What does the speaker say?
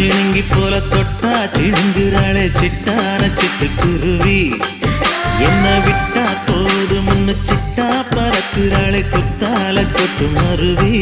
சிணுங்கி போல தொட்டா சிணுங்குறாளே சிட்டான சிட்டுக்குருவி என்ன விட்டா போதும் சிட்டா. பறக்குறாளே குத்தால கொட்டு மருவி